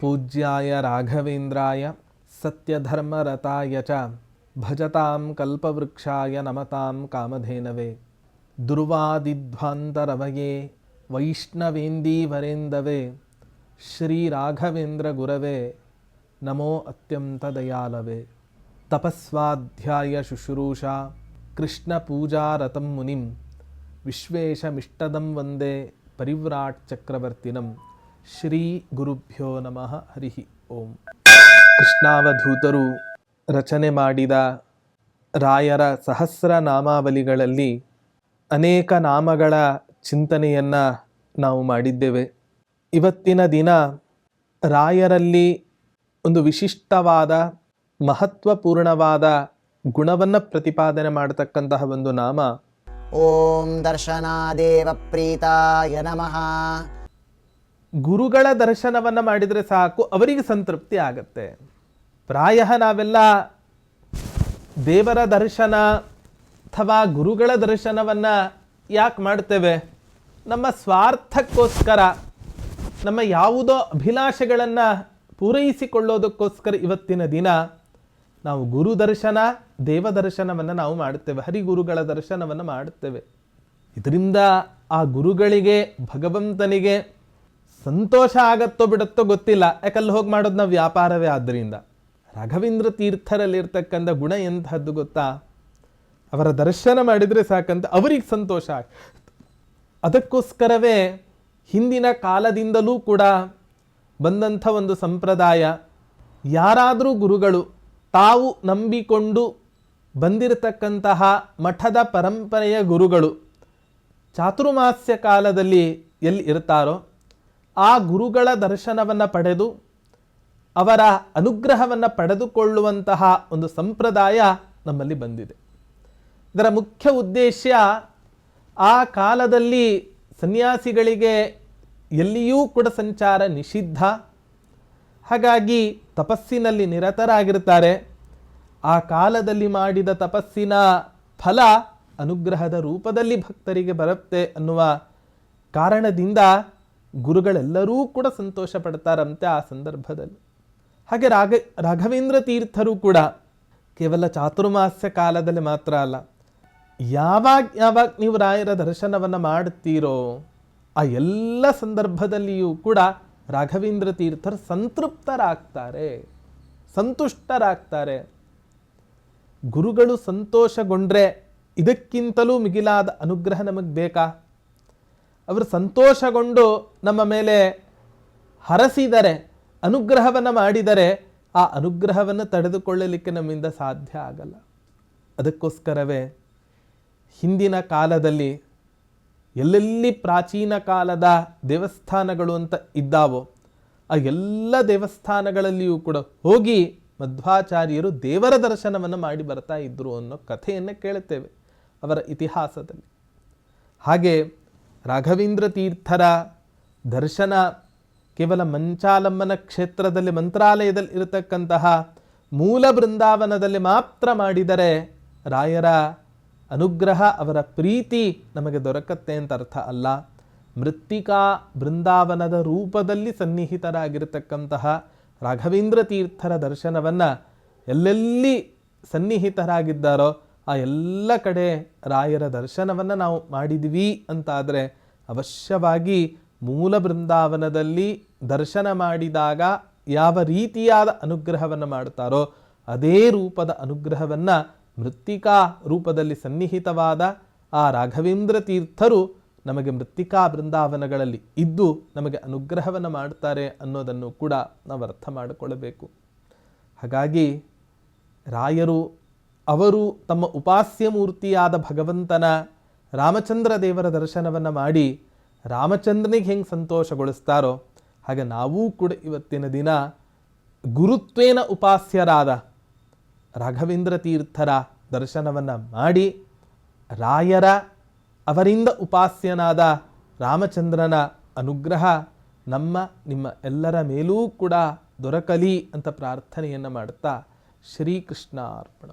पूज्याय राघवेन्द्राय सत्यधर्मरताय च भजतां कल्पवृक्षाय नमतां कामधेनवे। दुर्वादिध्वान्तरवये वैष्णवेन्दीवरेन्दवे श्रीराघवेन्द्रगुरवे नमो अत्यन्तदयालवे। तपस्वाध्यायशुश्रूषा कृष्णपूजारतं मुनिं विश्वेशमिष्टदं वन्दे परिव्राट् चक्रवर्तिनम्। ಶ್ರೀ ಗುರುಭ್ಯೋ ನಮಃ, ಹರಿಹಿ, ಓಂ. ಕೃಷ್ಣಾವಧೂತರು ರಚನೆ ಮಾಡಿದ ರಾಯರ ಸಹಸ್ರ ನಾಮಾವಲಿಗಳಲ್ಲಿ ಅನೇಕ ನಾಮಗಳ ಚಿಂತನೆಯನ್ನು ನಾವು ಮಾಡಿದ್ದೇವೆ. ಇವತ್ತಿನ ದಿನ ರಾಯರಲ್ಲಿ ಒಂದು ವಿಶಿಷ್ಟವಾದ, ಮಹತ್ವಪೂರ್ಣವಾದ ಗುಣವನ್ನು ಪ್ರತಿಪಾದನೆ ಮಾಡತಕ್ಕಂತಹ ಒಂದು ನಾಮ. ಓಂ ದರ್ಶನಾದೇವ ಪ್ರೀತಾಯ ನಮಃ. ಗುರುಗಳ ದರ್ಶನವನ್ನು ಮಾಡಿದರೆ ಸಾಕು, ಅವರಿಗೆ ಸಂತೃಪ್ತಿ ಆಗತ್ತೆ. ಪ್ರಾಯ ನಾವೆಲ್ಲ ದೇವರ ದರ್ಶನ ಅಥವಾ ಗುರುಗಳ ದರ್ಶನವನ್ನು ಯಾಕೆ ಮಾಡ್ತೇವೆ? ನಮ್ಮ ಸ್ವಾರ್ಥಕ್ಕೋಸ್ಕರ, ನಮ್ಮ ಯಾವುದೋ ಅಭಿಲಾಷೆಗಳನ್ನು ಪೂರೈಸಿಕೊಳ್ಳೋದಕ್ಕೋಸ್ಕರ ಇವತ್ತಿನ ದಿನ ನಾವು ಗುರು ದರ್ಶನ, ದೇವ ದರ್ಶನವನ್ನು ನಾವು ಮಾಡುತ್ತೇವೆ ಹರಿಗುರುಗಳ ದರ್ಶನವನ್ನು ಮಾಡುತ್ತೇವೆ ಇದರಿಂದ ಆ ಗುರುಗಳಿಗೆ, ಭಗವಂತನಿಗೆ ಸಂತೋಷ ಆಗತ್ತೋ ಬಿಡತ್ತೋ ಗೊತ್ತಿಲ್ಲ. ಯಾಕಲ್ಲಿ ಹೋಗಿ ಮಾಡೋದು ನಾವು ವ್ಯಾಪಾರವೇ ಆದ್ದರಿಂದ ರಾಘವೇಂದ್ರ ತೀರ್ಥರಲ್ಲಿರ್ತಕ್ಕಂಥ ಗುಣ ಎಂಥದ್ದು ಗೊತ್ತಾ? ಅವರ ದರ್ಶನ ಮಾಡಿದರೆ ಸಾಕಂತ ಅವರಿಗೆ ಸಂತೋಷ ಆಗ ಅದಕ್ಕೋಸ್ಕರವೇ ಹಿಂದಿನ ಕಾಲದಿಂದಲೂ ಕೂಡ ಬಂದಂಥ ಒಂದು ಸಂಪ್ರದಾಯ, ಯಾರಾದರೂ ಗುರುಗಳು ತಾವು ನಂಬಿಕೊಂಡು ಬಂದಿರತಕ್ಕಂತಹ ಮಠದ ಪರಂಪರೆಯ ಗುರುಗಳು ಚಾತುರ್ಮಾಸ್ಯ ಕಾಲದಲ್ಲಿ ಎಲ್ಲಿ ಇರ್ತಾರೋ ಆ ಗುರುಗಳ ದರ್ಶನವನ್ನು ಪಡೆದು, ಅವರ ಅನುಗ್ರಹವನ್ನು ಪಡೆದುಕೊಳ್ಳುವಂತಹ ಒಂದು ಸಂಪ್ರದಾಯ ನಮ್ಮಲ್ಲಿ ಬಂದಿದೆ. ಇದರ ಮುಖ್ಯ ಉದ್ದೇಶ ಆ ಕಾಲದಲ್ಲಿ ಸನ್ಯಾಸಿಗಳಿಗೆ ಎಲ್ಲಿಯೂ ಕೂಡ ಸಂಚಾರ ನಿಷಿದ್ಧ. ಹಾಗಾಗಿ ತಪಸ್ಸಿನಲ್ಲಿ ನಿರತರಾಗಿರ್ತಾರೆ. ಆ ಕಾಲದಲ್ಲಿ ಮಾಡಿದ ತಪಸ್ಸಿನ ಫಲ ಅನುಗ್ರಹದ ರೂಪದಲ್ಲಿ ಭಕ್ತರಿಗೆ ಬರುತ್ತೆ ಅನ್ನುವ ಕಾರಣದಿಂದ ಗುರುಗಳೆಲ್ಲರೂ ಕೂಡ ಸಂತೋಷ ಪಡ್ತಾರಂತೆ ಆ ಸಂದರ್ಭದಲ್ಲಿ. ಹಾಗೆ ರಾಘ ರಾಘವೇಂದ್ರ ತೀರ್ಥರು ಕೂಡ ಕೇವಲ ಚಾತುರ್ಮಾಸ್ಯ ಕಾಲದಲ್ಲಿ ಮಾತ್ರ ಅಲ್ಲ, ಯಾವಾಗ ಯಾವಾಗ ನೀವು ರಾಯರ ದರ್ಶನವನ್ನು ಮಾಡುತ್ತೀರೋ ಆ ಎಲ್ಲ ಸಂದರ್ಭದಲ್ಲಿಯೂ ಕೂಡ ರಾಘವೇಂದ್ರ ತೀರ್ಥರು ಸಂತೃಪ್ತರಾಗ್ತಾರೆ, ಸಂತುಷ್ಟರಾಗ್ತಾರೆ. ಗುರುಗಳು ಸಂತೋಷಗೊಂಡ್ರೆ ಇದಕ್ಕಿಂತಲೂ ಮಿಗಿಲಾದ ಅನುಗ್ರಹ ನಮಗೆ ಬೇಕಾ? ಅವರು ಸಂತೋಷಗೊಂಡು ನಮ್ಮ ಮೇಲೆ ಹರಸಿದರೆ, ಅನುಗ್ರಹವನ್ನು ಮಾಡಿದರೆ ಆ ಅನುಗ್ರಹವನ್ನು ತಡೆದುಕೊಳ್ಳಲಿಕ್ಕೆ ನಮ್ಮಿಂದ ಸಾಧ್ಯ ಆಗಲ್ಲ. ಅದಕ್ಕೋಸ್ಕರವೇ ಹಿಂದಿನ ಕಾಲದಲ್ಲಿ ಎಲ್ಲೆಲ್ಲಿ ಪ್ರಾಚೀನ ಕಾಲದ ದೇವಸ್ಥಾನಗಳು ಅಂತ ಇದ್ದಾವೋ, ಆ ಎಲ್ಲ ದೇವಸ್ಥಾನಗಳಲ್ಲಿಯೂ ಕೂಡ ಹೋಗಿ ಮಧ್ವಾಚಾರ್ಯರು ದೇವರ ದರ್ಶನವನ್ನು ಮಾಡಿ ಬರ್ತಾ ಇದ್ರು ಅನ್ನೋ ಕಥೆಯನ್ನು ಕೇಳುತ್ತೇವೆ ಅವರ ಇತಿಹಾಸದಲ್ಲಿ. ಹಾಗೆ ರಾಘವೇಂದ್ರ ತೀರ್ಥರ ದರ್ಶನ ಕೇವಲ ಮಂಚಾಲಮ್ಮನ ಕ್ಷೇತ್ರದಲ್ಲಿ, ಮಂತ್ರಾಲಯದಲ್ಲಿ ಇರತಕ್ಕಂತಹ ಮೂಲ ಬೃಂದಾವನದಲ್ಲಿ ಮಾತ್ರ ಮಾಡಿದರೆ ರಾಯರ ಅನುಗ್ರಹ, ಅವರ ಪ್ರೀತಿ ನಮಗೆ ದೊರಕತ್ತೆ ಅಂತ ಅರ್ಥ ಅಲ್ಲ. ಮೃತ್ತಿಕಾ ಬೃಂದಾವನದ ರೂಪದಲ್ಲಿ ಸನ್ನಿಹಿತರಾಗಿರತಕ್ಕಂತಹ ರಾಘವೇಂದ್ರ ತೀರ್ಥರ ದರ್ಶನವನ್ನು ಎಲ್ಲೆಲ್ಲಿ ಸನ್ನಿಹಿತರಾಗಿದ್ದಾರೋ ಆ ಎಲ್ಲ ಕಡೆ ರಾಯರ ದರ್ಶನವನ್ನು ನಾವು ಮಾಡಿದ್ವಿ ಅಂತಾದರೆ ಅವಶ್ಯವಾಗಿ ಮೂಲ ಬೃಂದಾವನದಲ್ಲಿ ದರ್ಶನ ಮಾಡಿದಾಗ ಯಾವ ರೀತಿಯಾದ ಅನುಗ್ರಹವನ್ನು ಮಾಡ್ತಾರೋ ಅದೇ ರೂಪದ ಅನುಗ್ರಹವನ್ನು ಮೃತ್ತಿಕಾ ರೂಪದಲ್ಲಿ ಸನ್ನಿಹಿತವಾದ ಆ ರಾಘವೇಂದ್ರ ತೀರ್ಥರು ನಮಗೆ ಮೃತ್ತಿಕಾ ಬೃಂದಾವನಗಳಲ್ಲಿ ಇದ್ದು ನಮಗೆ ಅನುಗ್ರಹವನ್ನು ಮಾಡ್ತಾರೆ ಅನ್ನೋದನ್ನು ಕೂಡ ನಾವು ಅರ್ಥ ಮಾಡಿಕೊಳ್ಳಬೇಕು. ಹಾಗಾಗಿ ರಾಯರು ಅವರು ತಮ್ಮ ಉಪಾಸ್ಯ ಮೂರ್ತಿಯಾದ ಭಗವಂತನ ರಾಮಚಂದ್ರ ದೇವರ ದರ್ಶನವನ್ನು ಮಾಡಿ ರಾಮಚಂದ್ರನಿಗೆ ಹೆಂಗೆ ಸಂತೋಷಗೊಳಿಸ್ತಾರೋ ಹಾಗೆ ನಾವೂ ಕೂಡ ಇವತ್ತಿನ ದಿನ ಗುರುತ್ವೇನ ಉಪಾಸ್ಯರಾದ ರಾಘವೇಂದ್ರ ತೀರ್ಥರ ದರ್ಶನವನ್ನು ಮಾಡಿ ರಾಯರ ಅವರಿಂದ ಉಪಾಸ್ಯನಾದ ರಾಮಚಂದ್ರನ ಅನುಗ್ರಹ ನಮ್ಮ, ನಿಮ್ಮ ಎಲ್ಲರ ಮೇಲೂ ಕೂಡ ದೊರಕಲಿ ಅಂತ ಪ್ರಾರ್ಥನೆಯನ್ನು ಮಾಡುತ್ತಾ ಶ್ರೀಕೃಷ್ಣ ಅರ್ಪಣ